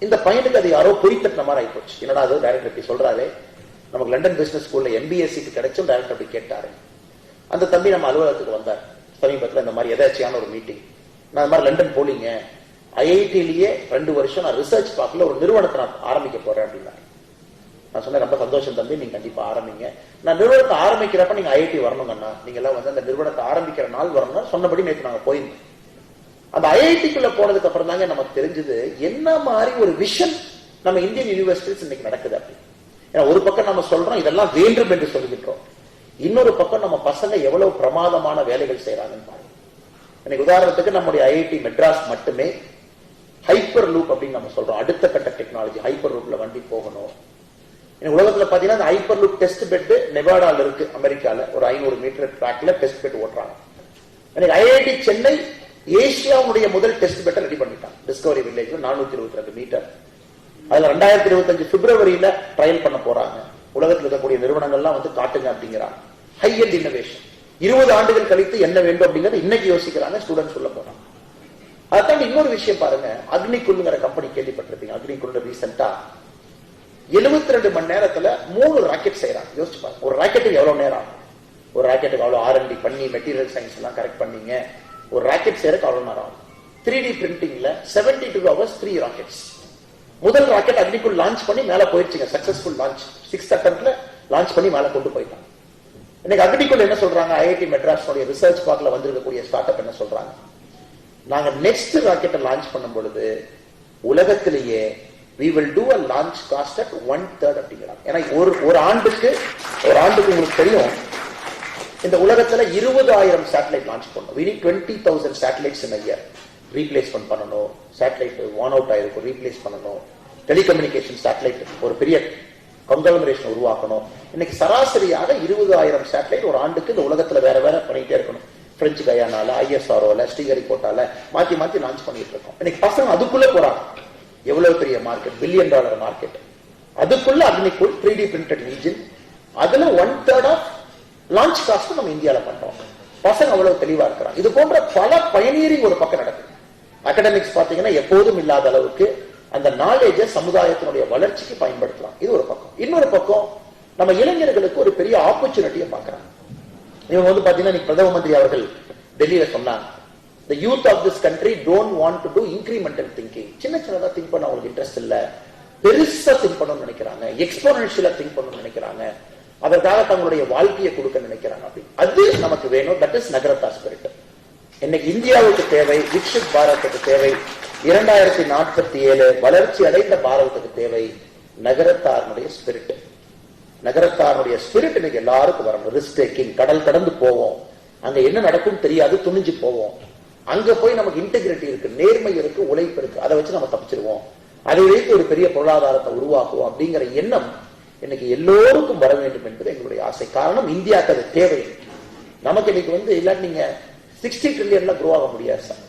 இந்த பையனுக்கு அது யாரோ பொய்த்தட்டின மாதிரி ஆயிப்போச்சு. என்னடா அது? டைரக்டர் இப்படி சொல்றாரு. நமக்கு லண்டன் பிசினஸ் ஸ்கூல்ல எம்பிஎஸ்சிக்கு கிடைச்சும் டைரக்டர் அப்படி கேட்டாரு. அந்த தம்பி நம்ம அலுவலகத்துக்கு வந்தார். சமீபத்தில் இந்த மாதிரி எதாச்சியான ஒரு மீட்டிங் நான் இந்த மாதிரி லண்டன் போலீங்க ஐஐடிலேயே ரெண்டு வருஷம் நான் ரிசர்ச் பார்க்கல ஒரு நிறுவனத்தை நான் ஆரம்பிக்க போறேன் அப்படின்னா. நான் சொன்னேன் ரொம்ப சந்தோஷம் தம்பி நீங்க கண்டிப்பா ஆரம்பிங்க. நான் நிறுவனத்தை ஆரம்பிக்கிறப்ப நீங்க ஐஐடி வரணுங்கண்ணா நீங்க எல்லாம் வந்து அந்த நிறுவனத்தை ஆரம்பிக்கிற நாள் வரணும் சொன்னபடி நேற்று நாங்க போயிருந்தோம். அந்த ஐஐடிக்குள்ள போனதுக்கு அப்புறம் தாங்க நமக்கு தெரிஞ்சது என்ன மாதிரி ஒரு விஷன் நம்ம இந்தியன் யூனிவர்சிட்டிஸ் இன்னைக்கு நடக்குது அப்படி. ஏன்னா ஒரு பக்கம் நம்ம சொல்றோம் இதெல்லாம் வேண்டும் என்று சொல்லுகின்றோம் இன்னொரு பக்கம் நம்ம பசங்க எவ்வளவு பிரமாதமான வேலைகள் செய்யறாங்கன்னு பாருங்க. இன்னைக்கு உதாரணத்துக்கு நம்முடைய ஐஐடி மெட்ராஸ் மட்டுமே ஹைப்பர் லூப் அப்படின்னு நம்ம சொல்றோம். அடுத்த கட்ட டெக்னாலஜி ஹைப்பர் லூப்ல வண்டி போகணும். உலகத்துல பாத்தீங்கன்னா அந்த ஹைப்பர் லுக் டெஸ்ட் பெட் நெவாடால இருக்கு அமெரிக்கால. ஒரு ஐநூறு மீட்டர் ட்ராக்ல டெஸ்ட் பெட் ஓட்டுறாங்க. எனக்கு ஐஐடி சென்னை ஏசியாவுடைய முதல் டெஸ்ட் பெட்டை ரெடி பண்ணிட்டான். டிஸ்கவரி வில்லேஜ்ல நானூத்தி இருபத்தி ரெண்டு மீட்டர் அதுல ரெண்டாயிரத்தி இருபத்தஞ்சு பிப்ரவரியில ட்ரையல் பண்ண போறாங்க. உலகத்தில் இருக்கக்கூடிய நிறுவனங்கள்லாம் வந்து காட்டுங்க அப்படிங்கிறாங்க. ஹை அண்ட் இன்னோவேஷன் இருபது ஆண்டுகள் கழித்து என்ன வேண்டும் அப்படிங்கறத இன்னைக்கு யோசிக்கிறாங்க ஸ்டூடெண்ட் சொல்ல போறாங்க. அதான் இன்னொரு விஷயம் பாருங்க அக்னிகுல்ங்கிற கம்பெனி கேள்விப்பட்டிருப்பீங்க. அக்னிகுள்ள ரீசெண்டா எழுபத்தி ரெண்டு மணி நேரத்துல மூணு ராக்கெட் செய்யறாங்க யோசிச்சு பாருங்க. ஒரு ராக்கெட்டுக்கு எவ்வளவு நேரம் ஆகும்? ஒரு ராக்கெட்டுக்கு அவ்வளவு ஆர்என்டி பண்ணி மெட்டீரியல் சயின்ஸ் எல்லாம் கரெக்ட் பண்ணீங்க. ஒரு ராக்கெட் செய்யறதுக்கு அவ்வளவு நேரம் ஆகும். Three D பிரிண்டிங்ல seventy two hours three rockets முதல் ராக்கெட் அக்னிக்குள் லான்ச் பண்ணி மேல போயிடுச்சுங்க சக்சஸ்ஃபுல் லான்ச் சிக்ஸ் அட்டம்ல லான்ச் பண்ணி மேல கொண்டு போயிட்டாங்க இன்னைக்கு அக்னிக்குள் என்ன சொல்றாங்க? ஐஐடி மெட்ராஸ் ரிசர்ச் பார்க்ல வந்திருக்கக்கூடிய ஸ்டார்ட் அப் என்ன சொல்றாங்க? நாங்க நெக்ஸ்ட் ராக்கெட்டை லான்ச் பண்ணும் பொழுது உலகத்திலேயே we will do a launch cost at one third அப்படிங்கிறாங்க ஏன்னா ஒரு ஒரு ஆண்டுக்கு ஒரு ஆண்டுக்கு உங்களுக்கு தெரியும் இந்த உலகத்துல இருபதாயிரம் சேட்டலைட் லான்ச் பண்ணணும். We need twenty thousand satellites in year year. Replacement பண்ணணும். சேட்டலைட் வான் அவுட் ஆயிருக்கும் ரீப்ளேஸ் பண்ணணும். டெலிகம்யூனிகேஷன் சேட்டலைட் ஒரு பெரிய கங்கலமரேஷன் உருவாக்கணும். இன்னைக்கு சராசரியாக இருபதாயிரம் சேட்டலைட் ஒரு ஆண்டுக்கு இந்த உலகத்துல வேற வேற பண்ணிட்டே இருக்கணும். பிரெஞ்சு கயானால ஐஎஸ்ஆர்ஓல ஸ்ரீஹரிகோட்டால மாத்தி மாத்தி லான்ச் பண்ணிட்டு இருக்கோம். இன்னைக்கு பசங்க அதுக்குள்ள போறாங்க. எவ்வளவு பெரிய மார்க்கெட் பில்லியன் டாலர் மார்க்கெட் அதுக்குள்ள Agnikul three D printed engine அதுல one third of launch cost நம்ம இந்தியால பண்றோம். பசங்க அவ்வளவு தெளிவா இருக்கிறாங்க. இது போன்ற பல பயனீரிங் ஒரு பக்கம் நடக்குது. அகடமிக்ஸ் பாத்தீங்கன்னா எப்போதும் இல்லாத அளவுக்கு அந்த நாலேஜ சமுதாயத்தினுடைய வளர்ச்சிக்கு பயன்படுத்தலாம். இது ஒரு பக்கம். இன்னொரு பக்கம் நம்ம இளைஞர்களுக்கு ஒரு பெரிய ஆப்பர்ச்சுனிட்டியை பார்க்கறாங்க. இவங்க வந்து பாத்தீங்கன்னா பிரதம மந்திரி அவர்கள் டெல்லியில சொன்னாங்க. The youth of this country don't want to do incremental thinking சின்ன சின்னதா திங்க் பண்ண அவங்களுக்கு இன்ட்ரெஸ்ட் இல்ல. பெருசா திங்க் பண்ணணும்னு நினைக்கிறாங்க. எக்ஸ்போனன்ஷியலா திங்க் பண்ணணும்னு நினைக்கிறாங்க. அதற்காக தங்களுடைய வாழ்க்கையை கொடுக்க நினைக்கிறாங்க அப்படி. அது நமக்கு வேணும். தட் இஸ் நகரத்தா ஸ்பிரிட் இன்னைக்கு இந்தியாவுக்கு தேவை விக்ஷித் பாரத்துக்கு தேவை இரண்டாயிரத்தி நாற்பத்தி ஏழு வளர்ச்சி அடைந்த பாரதத்துக்கு தேவை நகரத்தாருடைய ஸ்பிரிட் நகரத்தாருடைய ஸ்பிரிட் இன்னைக்கு எல்லாருக்கும் வரணும். ரிஸ்க் டேக்கிங் கடல் கடந்து போவோம். அங்க என்ன நடக்கும் தெரியாது துணிஞ்சு போவோம். அங்க போய் நமக்கு இன்டெகிரிட்டி இருக்கு நேர்மை இருக்கு உழைப்பு இருக்கு. அதை வச்சு நம்ம தப்பிச்சிருவோம். அதை வைத்து ஒரு பெரிய பொருளாதாரத்தை உருவாக்குவோம் அப்படிங்கிற எண்ணம் இன்னைக்கு எல்லோருக்கும் வர வேண்டும் என்பது எங்களுடைய ஆசை. காரணம் இந்தியாவுக்கு அது தேவை. நமக்கு இன்னைக்கு வந்து இல்லாட்டி நீங்க சிக்ஸ்டி ட்ரில்லியன்ல குரோ ஆக முடியாது sir.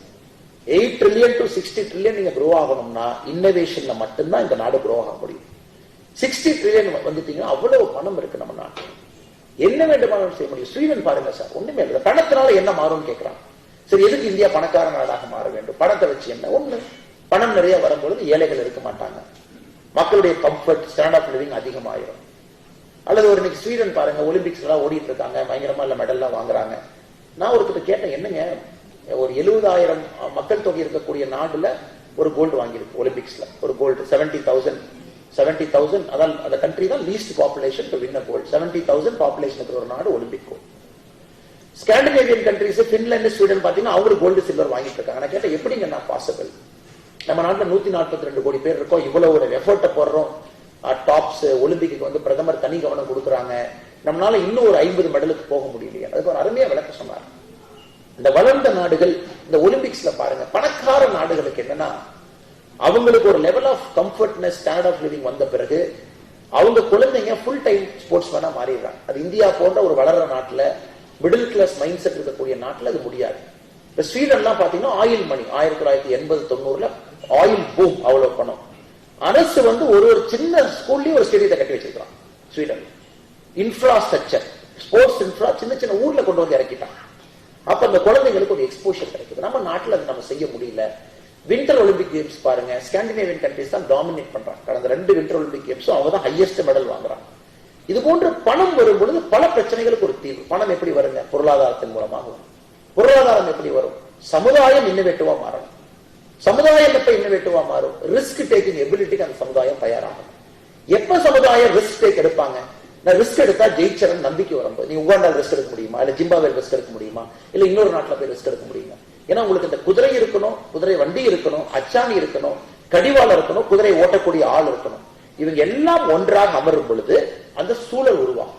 Eight trillion to sixty trillion நீங்க குரோ ஆகணும்னா இன்னோவேஷன்ல மட்டும்தான் இந்த நாடு குரோ ஆக முடியும். சிக்ஸ்டி ட்ரில்லியன் வந்துட்டீங்கன்னா அவ்வளவு பணம் இருக்கு நம்ம நாட்டில். என்ன வேண்டுமானாலும் செய்ய முடியும். ஸ்ரீவன் பாருங்க சார். ஒண்ணுமே இல்லை. பணத்தினால என்ன மாறும்னு கேட்கிறான் சரி எதுக்கு இந்தியா பணக்கார நாடாக மாற வேண்டும்? பணத்தை வச்சு என்ன? ஒண்ணு. பணம் நிறைய வரும்பொழுது ஏழைகள் இருக்க மாட்டாங்க. மக்களுடைய கம்ஃபர்ட் ஸ்டாண்ட் ஆஃப் லிவிங் அதிகமாயிரும். அல்லது ஒரு இன்னைக்கு ஸ்வீடன் பாருங்க ஒலிம்பிக்ஸ் எல்லாம் ஓடிட்டு இருக்காங்க பயங்கரமா இல்ல மெடல்லாம் வாங்குறாங்க. நான் ஒருத்தர் கேட்டேன் என்னங்க? ஒரு எழுபதாயிரம் மக்கள் தொகை இருக்கக்கூடிய நாடுல ஒரு கோல்டு வாங்கியிருக்கு ஒலிம்பிக்ஸ்ல ஒரு gold seventy thousand seventy thousand அதான் அந்த கண்ட்ரி தான் least population to win gold seventy thousand population இருக்கிற ஒரு நாடு Olympic gold Scandinavian countries Finland Sweden பாத்தீங்கன்னா அவங்களுக்கு கோல்டு சில்வர் வாங்கிட்டு இருக்காங்க நான் கேட்டேன் எப்படிங்க நான் பாசிபிள் நம்ம நாட்டில் நூத்தி நாற்பத்தி ரெண்டு கோடி பேர் இருக்கோம். இவ்வளவு ஒரு எஃபர்ட்டை போடுறோம். டாப்ஸ் ஒலிம்பிக்கு வந்து பிரதமர் தனி கவனம் கொடுக்குறாங்க. நம்மளால இன்னும் ஒரு ஐம்பது மெடலுக்கு போக முடியலையா. அதுக்கு ஒரு அருமையா விளக்க சொன்னார். இந்த வளர்ந்த நாடுகள் இந்த ஒலிம்பிக்ஸ்ல பாருங்க பணக்கார நாடுகளுக்கு என்னன்னா அவங்களுக்கு ஒரு level of comfortness standard of living வந்த பிறகு அவங்க குழந்தைங்க ஃபுல் டைம் ஸ்போர்ட்ஸ் மேனா மாறிடுறாங்க. அது இந்தியா போன்ற ஒரு வளர்ற நாட்டுல மிடில் கிளாஸ் மைண்ட் செட் இருக்கக்கூடிய நாட்டில் அது முடியாது. இப்போ ஸ்வீடன்லாம் பாத்தீங்கன்னா ஆயில் மணி ஆயிரத்தி தொள்ளாயிரத்தி எண்பது தொண்ணூறுல ஆயில் பூம் அவ்வளோ பணம். அரசு வந்து ஒரு ஒரு சின்ன ஸ்கூல்லையும் ஒரு ஸ்டேடியத்தை கட்டி வச்சிருக்கான் ஸ்வீடன். இன்ஃப்ராஸ்ட்ரக்சர் ஸ்போர்ட்ஸ் இன்ஃப்ரா சின்ன சின்ன ஊர்ல கொண்டு வந்து இறக்கிட்டான். அப்ப அந்த குழந்தைங்களுக்கு ஒரு எக்ஸ்போஷர் கிடைக்குது. நம்ம நாட்டில் அது நம்ம செய்ய முடியல. வின்டர் ஒலிம்பிக் கேம்ஸ் பாருங்க ஸ்காண்டினேவியன் கண்ட்ரிஸ் தான் டாமினேட் பண்றாங்க. கடந்த ரெண்டு வின்டர் ஒலிம்பிக் கேம்ஸும் அவங்க தான் ஹையஸ்ட் மெடல் வாங்குறாங்க இது போன்று பணம் வரும் பொழுது பல பிரச்சனைகளுக்கு ஒரு தீர்வு. பணம் எப்படி வருங்க? பொருளாதாரத்தின் மூலமாக வரும். பொருளாதாரம் எப்படி வரும்? சமுதாயம் இன்னோவேட்டிவா மாறணும். சமுதாயம் எப்ப இன்னோவேட்டிவா மாறும்? ரிஸ்க் டேக்கிங் எபிலிட்டிக்கு அந்த சமுதாயம் தயாராகும். எப்ப சமுதாயம் ரிஸ்க் டேக் எடுப்பாங்க? நான் ரிஸ்க் எடுத்தா ஜெயிச்சரன் நம்பிக்கை வரும்போது. நீ உகாண்டால் ரிஸ்க் எடுக்க முடியுமா? இல்ல ஜிம்பாவே ரிஸ்க் எடுக்க முடியுமா? இல்ல இன்னொரு நாட்டில் போய் ரிஸ்க் எடுக்க முடியுமா? ஏன்னா உங்களுக்கு இந்த குதிரை இருக்கணும் குதிரை வண்டி இருக்கணும் அச்சாணி இருக்கணும் கடிவாளம் இருக்கணும் குதிரை ஓட்டக்கூடிய ஆள் இருக்கணும். இவங்க எல்லாம் ஒன்றாக அமரும் பொழுது அந்த சூழல் உருவாகும்.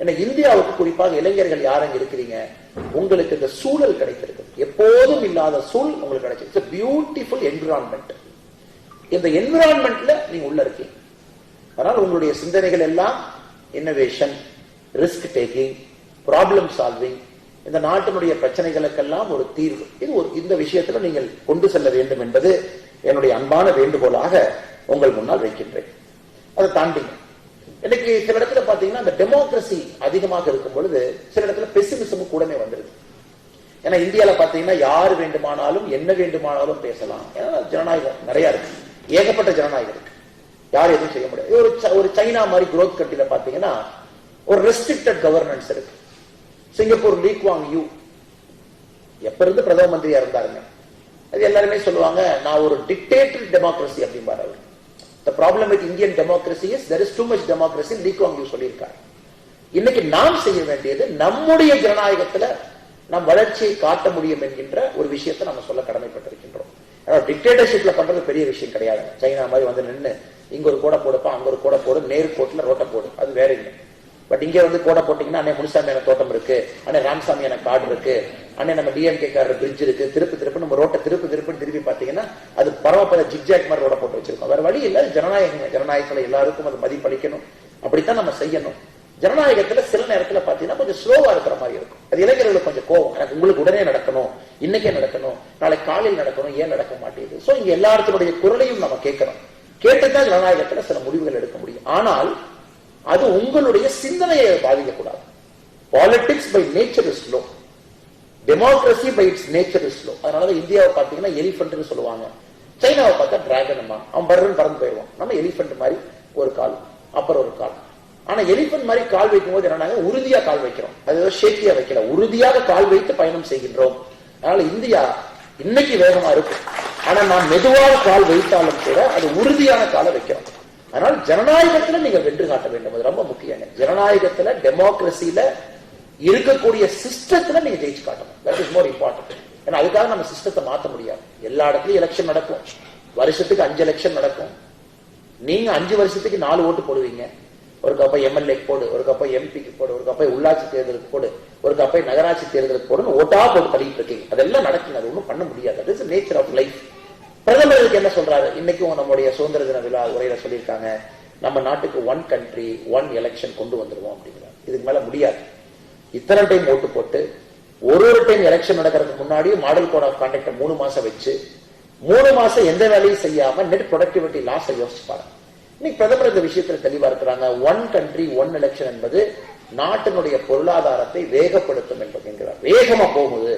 ஏன்னா இந்தியாவுக்கு குறிப்பாக இளைஞர்கள் யாரும் இருக்கிறீங்க? உங்களுக்கு இந்த சூழல் கிடைத்திருக்கு எப்போதும் இல்லாத சூழல் உங்களுக்கு கிடைச்சிருக்கு. பியூட்டிஃபுல் என்விரான்மெண்ட் இந்த என்விரான்மெண்ட்ல நீங்க உள்ள இருக்கீங்க. அதனால் உங்களுடைய சிந்தனைகள் எல்லாம் innovation risk taking problem solving இந்த நாட்டினுடைய பிரச்சனைகளுக்கெல்லாம் ஒரு தீர்வு. இது ஒரு இந்த விஷயத்துல நீங்கள் கொண்டு செல்ல வேண்டும் என்பது என்னுடைய அன்பான வேண்டுகோளாக உங்கள் முன்னால் வைக்கின்றேன். அதை தாண்டிங்க இன்னைக்கு சில இடத்துல பாத்தீங்கன்னா அந்த டெமோக்ரஸி அதிகமாக இருக்கும் பொழுது சில இடத்துல பெசிமிசமும் கூடமே வந்துருது. ஏன்னா இந்தியால பாத்தீங்கன்னா யார் வேண்டுமானாலும் என்ன வேண்டுமானாலும் பேசலாம். ஏன்னா ஜனநாயகம் நிறைய இருக்கு. ஏகப்பட்ட ஜனநாயகம் இருக்கு. யாரும் எதுவும் செய்ய முடியாது. ஒரு ச- ஒரு சைனா மாதிரி குரோத் கட்டில பாத்தீங்கன்னா ஒரு ரெஸ்ட்ரிக்டட் கவர்னன்ஸ் இருக்கு. சிங்கப்பூர் லீக் வாங் யூ எப்ப இருந்து பிரதம மந்திரியா இருந்தாருங்க? அது எல்லாருமே சொல்லுவாங்க நான் ஒரு டிக்டேட்டர் டெமோக்ரஸி அப்படிம்பாரு அவர். The problem with Indian democracy is there is too much democracy Lee Kuan சொல்லியிருக்காரு. இன்னைக்கு நாம் செய்ய வேண்டியது நம்முடைய ஜனநாயகத்துல நம் வளர்ச்சியை காட்ட முடியும் என்கின்ற ஒரு விஷயத்தை நம்ம சொல்ல கடமைப்பட்டிருக்கின்றோம். டிக்டேட்டர்ஷிப்ல பண்றது பெரிய விஷயம் கிடையாது. சைனா மாதிரி வந்து நின்னு இங்க ஒரு கூட போடுப்பா அங்க ஒரு கூட போடு நேர் கோட்டில் ரோட்டை போடு. அது வேற இல்லை. பட் இங்க வந்து கோடை போட்டீங்கன்னா அண்ணே முனுசாமி எனக்கு தோட்டம் இருக்கு. அண்ணே ராமசாமி எனக்கு காடு இருக்கு. அண்ணே நம்ம டிஎம்கே காரர் பிரிட்ஜ் இருக்கு. திருப்பு திருப்பு நம்ம ரோட்டை திருப்பு திருப்பு திருப்பி பாத்தீங்கன்னா அது பரவப்பட ஜிக்ஜாக் மாதிரி ரோட போட்டு வச்சிருக்கோம். வேற வழி இல்லை ஜனநாயகம் ஜனநாயகத்துல எல்லாருக்கும் அது மதிப்பளிக்கணும். அப்படித்தான் நம்ம செய்யணும். ஜனநாயகத்துல சில நேரத்துல பாத்தீங்கன்னா கொஞ்சம் ஸ்லோவா இருக்கிற மாதிரி இருக்கும். அது இளைஞர்களுக்கு கொஞ்சம் கோவம். எனக்கு உங்களுக்கு உடனே நடக்கணும். இன்னைக்கே நடக்கணும். நாளை காலையில் நடக்கணும். ஏன் நடக்க மாட்டேங்குது? சோ இங்க எல்லாத்தினுடைய குரலையும் நம்ம கேட்கணும். கேட்டுதான் ஜனநாயகத்துல சில முடிவுகள் எடுக்க முடியும். ஆனால் அது உங்களுடைய சிந்தனையை பாதிக்கக்கூடாது. Politics by nature is slow democracy by its nature is slow அதனாலதான் இந்தியாவை பார்த்தீங்கன்னா எலிஃபென்ட்னு சொல்லுவாங்க. சைனாவை பார்த்தா டிராகன் அவன் பர்றன்னு பறந்து போயிடுவான். நம்ம எலிஃபென்ட் மாதிரி ஒரு கால் அப்புறம் ஒரு கால். ஆனா எலிஃபென்ட் மாதிரி கால் வைக்கும் போது என்னன்னா உறுதியா கால் வைக்கிறோம். அது ஏதோ ஷேக்கியா வைக்கல. உறுதியாக கால் வைத்து பயணம் செய்கின்றோம். அதனால இந்தியா இன்னைக்கு வேகமா இருக்கும் ஆனா நாம் மெதுவாக கால் வைத்தாலும் கூட அது உறுதியான காலை வைக்கிறோம். அதனால் ஜனநாயகத்துல நீங்க வென்று காட்ட வேண்டும். அது ரொம்ப முக்கியம் ஜனநாயகத்துல டெமோக்ரஸில இருக்கக்கூடிய சிஸ்டத்துல நீங்க ஜெயிச்சு காட்டணும். தட் இஸ் மோர் இம்பார்ட்டன்ட் ஏன்னா அதுக்காக நம்ம சிஸ்டத்தை மாத்த முடியாது. எல்லா இடத்துலயும் எலெக்ஷன் நடக்கும். வருஷத்துக்கு அஞ்சு எலெக்ஷன் நடக்கும். நீங்க அஞ்சு வருஷத்துக்கு நாலு ஓட்டு போடுவீங்க. ஒரு கப்பை எம்எல்ஏ போடு ஒரு கப்பை எம்பிக்கு போடு ஒரு கப்பை உள்ளாட்சி தேர்தலுக்கு போடு ஒரு கப்பை நகராட்சி தேர்தலுக்கு போடுன்னு ஓட்டா போட்டு தள்ளிட்டு இருக்கீங்க. அதெல்லாம் நடக்குங்க. அது ஒண்ணும் பண்ண முடியாது. இஸ் நேச்சர் ஆஃப் லைஃப் பிரதமர் இதுக்கு என்ன சொல்றாரு? இன்னைக்கும் நம்முடைய சுதந்திர தின விழா உரையில சொல்லியிருக்காங்க. நம்ம நாட்டுக்கு ஒன் கண்ட்ரி ஒன் எலெக்ஷன் கொண்டு வந்துருவோம் அப்படிங்கிறார். இதுக்கு மேல முடியாது. இத்தனை டைம் ஓட்டு போட்டு ஒரு ஒரு டைம் எலெக்ஷன் நடக்கிறதுக்கு முன்னாடி மாடல் கோட் ஆஃப் கான்டாக்ட மூணு மாசம் வச்சு மூணு மாசம் எந்த வேலையும் செய்யாம நெட் ப்ரொடக்டிவிட்டி லாஸ் யோசிச்சு பாருங்க. இன்னைக்கு பிரதமர் இந்த விஷயத்துல தெளிவா இருக்கிறாங்க. ஒன் கண்ட்ரி ஒன் எலெக்ஷன் என்பது நாட்டினுடைய பொருளாதாரத்தை வேகப்படுத்தும் என்பது என்கிறார். வேகமா போகுது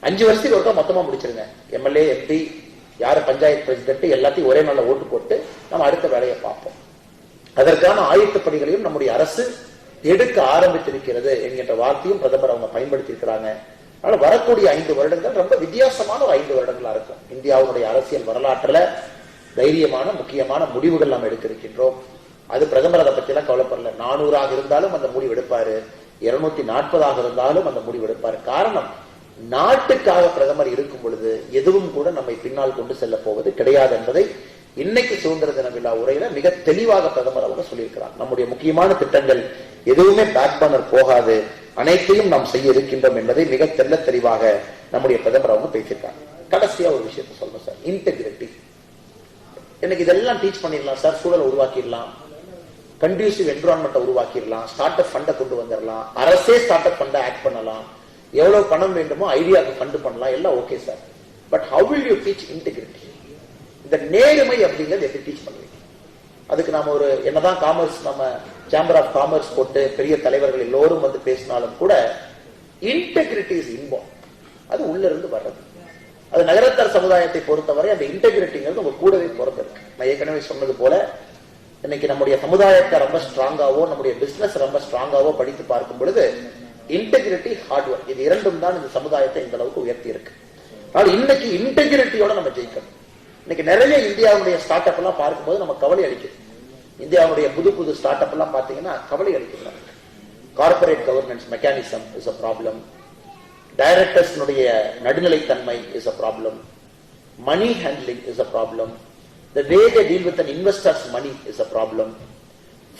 அஞ்சு வருஷத்துக்கு ஒருக்கா மொத்தமா முடிச்சிருங்க. எம்எல்ஏ எம்பி யார் பஞ்சாயத்து பிரசிடென்ட் எல்லாத்தையும் ஒரே நாளில் ஓட்டு போட்டு நம்ம அடுத்த வேலையை பார்ப்போம். அதற்கான ஆயத்த பணிகளையும் நம்முடைய அரசு எடுக்க ஆரம்பித்திருக்கிறது என்கின்ற வார்த்தையும் பிரதமர் அவங்க பயன்படுத்தி இருக்கிறாங்க அதனால வரக்கூடிய ஐந்து வருடங்கள் ரொம்ப வித்தியாசமான ஒரு ஐந்து வருடங்களா இருக்கும். இந்தியாவுடைய அரசியல் வரலாற்றுல தைரியமான முக்கியமான முடிவுகள் நாம் எடுத்திருக்கின்றோம். அது பிரதமர் அதை பத்தி எல்லாம் கவலைப்படல. நானூறாக இருந்தாலும் அந்த முடிவு எடுப்பாரு. இருநூத்தி நாற்பதாக இருந்தாலும் அந்த முடிவு எடுப்பாரு. காரணம் நாட்டுக்காக பிரதமர் இருக்கும் பொழுது எதுவும் கூட நம்மை பின்னால் கொண்டு செல்ல போவது கிடையாது என்பதை இன்னைக்கு சுதந்திர தின விழா உரையில மிக தெளிவாக பிரதமர் அவங்க சொல்லியிருக்கிறார். நம்முடைய முக்கியமான திட்டங்கள் எதுவுமே பேக் பண்ணர் போகாது. அனைத்தையும் நாம் செய்ய இருக்கின்றோம் என்பதை மிக தெல்ல தெளிவாக நம்முடைய பிரதமர் அவங்க பேசியிருக்காங்க கடைசியா ஒரு விஷயத்தை சொல்றேன் சார். இன்டெகிரிட்டி எனக்கு இதெல்லாம் டீச் பண்ணிடலாம் சார். சூழலை உருவாக்கிடலாம். கண்டியூசிவ் என்விரான்மெண்ட்டை உருவாக்கிடலாம். ஸ்டார்ட் அப் ஃபண்டை கொண்டு வந்துடலாம். அரசே ஸ்டார்ட் அப் ஃபண்டை ஆக்ட் பண்ணலாம். எவ்வளவு பணம் வேண்டுமோ ஐடியாவுக்கு ஃபண்டு பண்ணலாம் எல்லாம் okay sir but how will you teach integrity இந்த நேர்மை அப்படிங்கிறது எப்படி டீச் பண்ணுவீங்க? அதுக்கு நாம ஒரு என்னதான் காமர்ஸ் நம்ம சேம்பர் ஆஃப் காமர்ஸ் போட்டு பெரிய தலைவர்கள் எல்லோரும் வந்து பேசினாலும் கூட இன்டெகிரிட்டி இஸ் இன்பம் அது உள்ள இருந்து வர்றது. அது நகரத்தார் சமுதாயத்தை பொறுத்தவரை அந்த இன்டெகிரிட்டிங்கிறது உங்க கூடவே பிறந்திருக்கு நான் ஏற்கனவே சொன்னது போல இன்னைக்கு நம்முடைய சமுதாயத்தை ரொம்ப ஸ்ட்ராங்காவோ நம்முடைய பிசினஸ் ரொம்ப ஸ்ட்ராங்காவோ படித்து பார்க்கும் பொழுது இன்டெகிரிட்டி ஹார்ட் ஒர்க் இது இரண்டும் தான் இந்த சமுதாயத்தை இந்த அளவுக்கு உயர்த்தி இருக்கு. ஆனால் இன்னைக்கு இன்டெகிரிட்டியோட நம்ம ஜெயிக்கணும். இன்னைக்கு நிறைய இந்தியாவுடைய ஸ்டார்ட் அப் எல்லாம் பார்க்கும்போது நம்ம கவலை அளிக்குது. இந்தியாவுடைய புது புது ஸ்டார்ட் அப் எல்லாம் பார்த்தீங்கன்னா கவலை அளிக்குது corporate governance mechanism is a problem டைரக்டர்ஸ்னுடைய நடுநிலைத்தன்மை is a problem money handling is a problem the way they deal with an investors money is a problem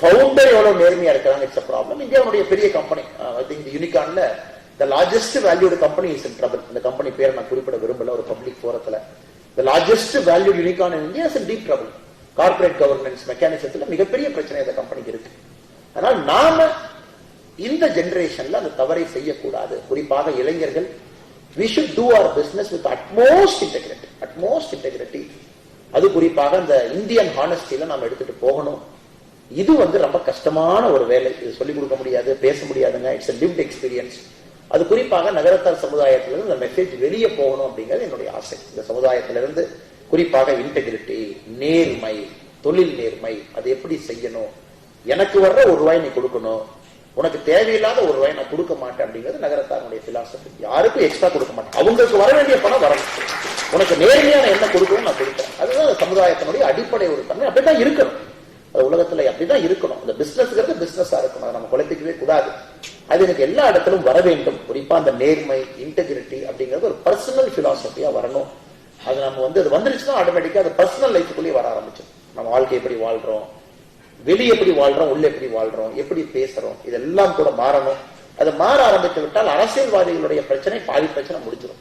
founder எவ்வளவு நேர்மையா இருக்கிறாங்க இட்ஸ் ப்ராப்ளம் இந்தியாவுடைய பெரிய company I think யூனிகான்ல the largest valued company is in trouble இந்த company பேரை நான் குறிப்பிட விரும்பல ஒரு public போரத்துல the largest value unicorn in India is in deep trouble corporate governance மெக்கானிசத்துல மிகப்பெரிய பிரச்சனை இந்த கம்பெனிக்கு இருக்கு. அதனால் நாம இந்த ஜெனரேஷன்ல அந்த தவறை செய்யக்கூடாது. குறிப்பாக இளைஞர்கள் we should do our business with utmost integrity utmost integrity அது குறிப்பாக அந்த இந்தியன் ஹானஸ்டியில நாம எடுத்துட்டு போகணும். இது வந்து ரொம்ப கஷ்டமான ஒரு வேலை. இது சொல்லிக் கொடுக்க முடியாது பேச முடியாதுங்க. இட்ஸ் லிவ்ட் எக்ஸ்பீரியன்ஸ் அது குறிப்பாக நகரத்தார் சமுதாயத்திலிருந்து இந்த மெசேஜ் வெளியே போகணும் அப்படிங்கிறது என்னுடைய ஆசை. இந்த சமுதாயத்திலிருந்து குறிப்பாக இன்டெகிரிட்டி நேர்மை தொழில் நேர்மை அது எப்படி செய்யணும்? எனக்கு வர்ற ஒரு ரூபாய் நீ கொடுக்கணும். உனக்கு தேவையில்லாத ஒரு ரூபாய் நான் கொடுக்க மாட்டேன் அப்படிங்கிறது நகரத்தாருடைய பிலாசபி யாருக்கும் எக்ஸ்ட்ரா கொடுக்க மாட்டேன். அவங்களுக்கு வர வேண்டிய பணம் வரணும். உனக்கு நேர்மையான என்ன கொடுக்கணும் நான் கொடுப்பேன் அதுதான் சமுதாயத்தினுடைய அடிப்படை ஒரு தன்மை. அப்படிதான் இருக்கணும். அது உலகத்துல அப்படிதான் இருக்கணும். இந்த பிசினஸ்ங்கிறது பிசினஸா இருக்கணும். அதை நம்ம குழப்பிக்கவே கூடாது. அது எனக்கு எல்லா இடத்திலும் வர வேண்டும். குறிப்பா அந்த நேர்மை இன்டெகிரிட்டி அப்படிங்கிறது ஒரு பர்சனல் பிலாசபியா வரணும். அது நம்ம வந்து அது வந்துருச்சுன்னா ஆட்டோமேட்டிக்கா அது பர்சனல் லைஃபுக்குள்ளேயே வர ஆரம்பிச்சு நம்ம வாழ்க்கை எப்படி வாழ்றோம்? வெளியே எப்படி வாழ்றோம்? உள்ள எப்படி வாழ்றோம்? எப்படி பேசுறோம்? இதெல்லாம் கூட மாறணும். அது மாற ஆரம்பித்து விட்டால் அரசியல்வாதிகளுடைய பிரச்சனை பாதி பிரச்சனை முடிஞ்சிடும்.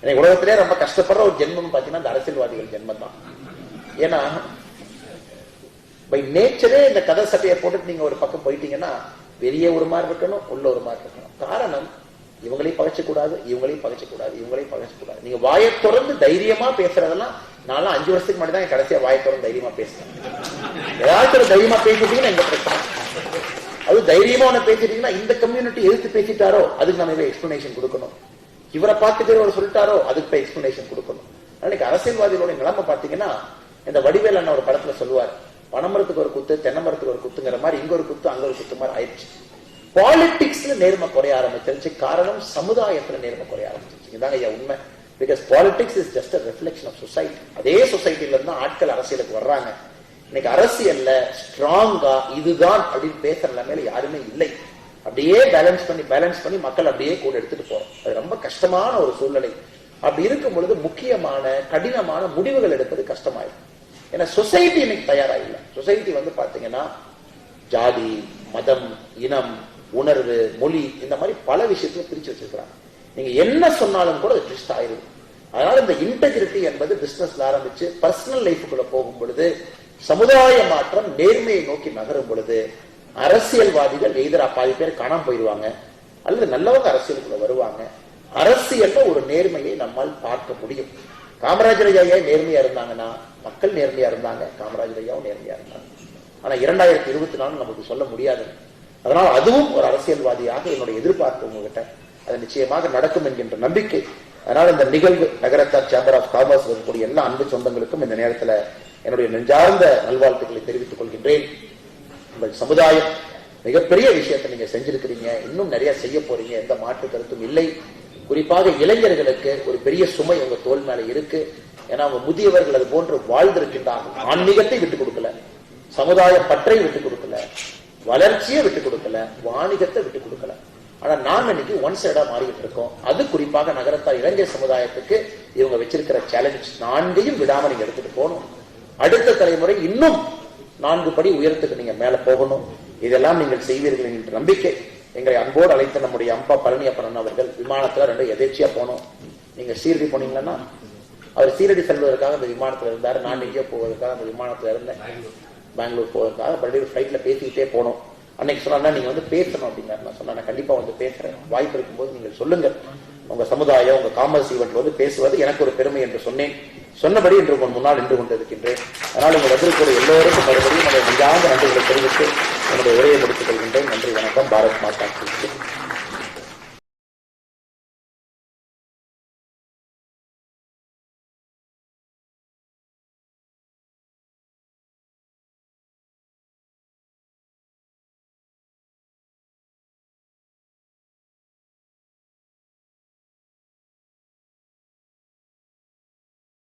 எனக்கு உலகத்திலே ரொம்ப கஷ்டப்படுற ஒரு ஜென்மம் பாத்தீங்கன்னா அந்த அரசியல்வாதிகள் ஜென்மம் தான் ஏன்னா பை நேச்சரே இந்த கதை சட்டையை போட்டுட்டு நீங்க ஒரு பக்கம் போயிட்டீங்கன்னா வெளியே ஒரு மாதிரி இருக்கணும் உள்ள ஒரு மாதிரி இருக்கணும். காரணம் இவங்களையும் பகைச்ச கூடாது இவங்களையும் பகைச்சக்கூடாது இவங்களையும் பகைச்சக்கூடாது. நீங்க வாயை திறந்து தைரியமா பேசுறதெல்லாம் நான்லாம் அஞ்சு வருஷத்துக்கு முன்னாடி தான் கடைசியா வாயை திறந்து தைரியமா பேசுறேன் ஏதாச்சும் ஒரு தைரியமா பேசிட்டீங்கன்னா எங்க பிரச்சனை அது தைரியமா ஒண்ணு பேசிட்டீங்கன்னா இந்த கம்யூனிட்டி எதிர்த்து பேசிட்டாரோ அதுக்கு நம்ம எக்ஸ்பிளனேஷன் கொடுக்கணும். இவரை பார்த்துட்டு அவர் சொல்லிட்டாரோ அதுக்கு போய் எக்ஸ்பிளனேஷன் கொடுக்கணும். அன்னைக்கு அரசியல்வாதிகளுடைய நிலைமை பாத்தீங்கன்னா இந்த வடிவேல் அண்ணா ஒரு படத்துல சொல்லுவார் பனைமரத்துக்கு ஒரு குத்து தென்னை மரத்துக்கு ஒரு குத்துங்கிற மாதிரி இங்க ஒரு குத்து அங்க ஒரு குத்து மாதிரி ஆயிடுச்சு. பாலிடிக்ஸ்ல நேர்மை குறைய ஆரம்பிச்சிருச்சு. காரணம் சமுதாயத்துல நேர்மை குறைய ஆரம்பிச்சிருச்சு. இதாங்க ஐயா உண்மை. Because politics is just reflection of society அதே சொசைட்டில இருந்து ஆட்கள் அரசியலுக்கு வர்றாங்க. இன்னைக்கு அரசியல்ல ஸ்ட்ராங்கா இதுதான் அப்படின்னு பேசுற நிலைமையில யாருமே இல்லை. அப்படியே பேலன்ஸ் பண்ணி பேலன்ஸ் பண்ணி மக்கள் அப்படியே கூட எடுத்துட்டு போறோம். அது ரொம்ப கஷ்டமான ஒரு சூழ்நிலை. அப்படி இருக்கும் பொழுது முக்கியமான கடினமான முடிவுகள் எடுப்பது கஷ்டமாயிருக்கும் ஏன்னா சொசைட்டி இன்னைக்கு தயாரா இல்லை சொசைட்டி வந்து பாத்தீங்கன்னா ஜாதி மதம் இனம் உணர்வு மொழி இந்த மாதிரி பல விஷயத்துல பிரிச்சு வச்சிருக்கிறாங்க. நீங்க என்ன சொன்னாலும் கூட அது ட்விஸ்ட் ஆயிரும். அதனால இந்த இன்டெகிரிட்டி என்பது பிசினஸ்ல ஆரம்பிச்சு பர்சனல் லைஃபுக்குள்ள போகும் பொழுது சமுதாய மாற்றம் நேர்மையை நோக்கி நகரும் பொழுது அரசியல்வாதிகள் எதிரா பாதி பேர் காணாம போயிடுவாங்க அல்லது நல்லவங்க அரசியலுக்குள்ள வருவாங்க அரசியல்ல ஒரு நேர்மையை நம்மால் பார்க்க முடியும். காமராஜர் ஐயா நேர்மையா இருந்தாங்கன்னா மக்கள் நேர்மையா இருந்தாங்க காமராஜர் ஐயாவும் நேர்மையா இருந்தாங்க. ஆனா இரண்டாயிரத்தி இருபத்தி நாலு நமக்கு சொல்ல முடியாது. அதனால் அதுவும் ஒரு அரசியல்வாதியாக என்னுடைய எதிர்பார்ப்பு உங்ககிட்ட. அது நிச்சயமாக நடக்கும் என்கின்ற நம்பிக்கை. அதனால் இந்த நிகழ்வு நகரத்தார் சேம்பர் ஆஃப் காமர்ஸ் இருக்கக்கூடிய எல்லா அன்பு சொந்தங்களுக்கும் இந்த நேரத்தில் என்னுடைய நெஞ்சார்ந்த நல்வாழ்த்துக்களை தெரிவித்துக் கொள்கின்றேன். உங்கள் சமுதாயம் மிகப்பெரிய விஷயத்தை நீங்க செஞ்சிருக்கிறீங்க. இன்னும் நிறைய செய்ய போறீங்க. எந்த மாற்று கருத்தும் இல்லை. குறிப்பாக இளைஞர்களுக்கு ஒரு பெரிய சுமை உங்க தோல் மேல இருக்கு. ஏன்னா அவங்க முதியவர்கள் அது போன்று வாழ்ந்திருக்கின்றார்கள். ஆன்மீகத்தை விட்டுக் கொடுக்கல. சமுதாய பற்றை விட்டுக் கொடுக்கல. வளர்ச்சியை விட்டுக் கொடுக்கல. வாணிகத்தை விட்டுக் கொடுக்கல. ஆனா நாம் இன்னைக்கு ஒன் சைடா மாறிக்கிட்டு இருக்கோம். அது குறிப்பாக நகரத்தார் இளைஞர் சமுதாயத்துக்கு இவங்க வச்சிருக்கிற சேலஞ்ச் நான்கையும் விடாம நீங்க எடுத்துட்டு போகணும். அடுத்த தலைமுறை இன்னும் நான்கு படி உயரத்துக்கு நீங்க மேல போகணும். இதெல்லாம் நீங்கள் செய்வீர்கள் என்கின்ற நம்பிக்கை. எங்களை அன்போடு அழைத்த நம்முடைய அம்பா பழனியப்பன் அவர்கள் விமானத்துல ரெண்டு எதேச்சியா போனோம். நீங்க சீரடி போனீங்கன்னா அவர் சீரடி செல்வதற்காக அந்த விமானத்துல இருந்தாரு. நான் எங்கேயோ போவதற்காக அந்த விமானத்துல இருந்தேன். பெங்களூர் போவதற்காக மறுபடியும் ஃபிளைட்ல பேசிக்கிட்டே போனோம். அன்னைக்கு சொன்னா நீங்க வந்து பேசணும் அப்படின்னாரு. நான் சொன்னேன் நான் கண்டிப்பா வந்து பேசுறேன். வாய்ப்பு இருக்கும்போது நீங்கள் சொல்லுங்க. உங்க சமுதாயம் உங்க காமர்ஸ் ஈவெண்ட் வந்து பேசுவது எனக்கு ஒரு பெருமை என்று சொன்னேன். சொன்னபடி இன்று முன்னால் நின்று கொண்டிருக்கின்றேன். அதனால் உங்கள் வந்திருக்கிற எல்லோருக்கும் மறுபடியும் என்னுடைய நன்றிகளை தெரிவித்து என்னுடைய உரையை முடித்துக் கொள்கின்றேன். நன்றி வணக்கம். பாரத் மாதா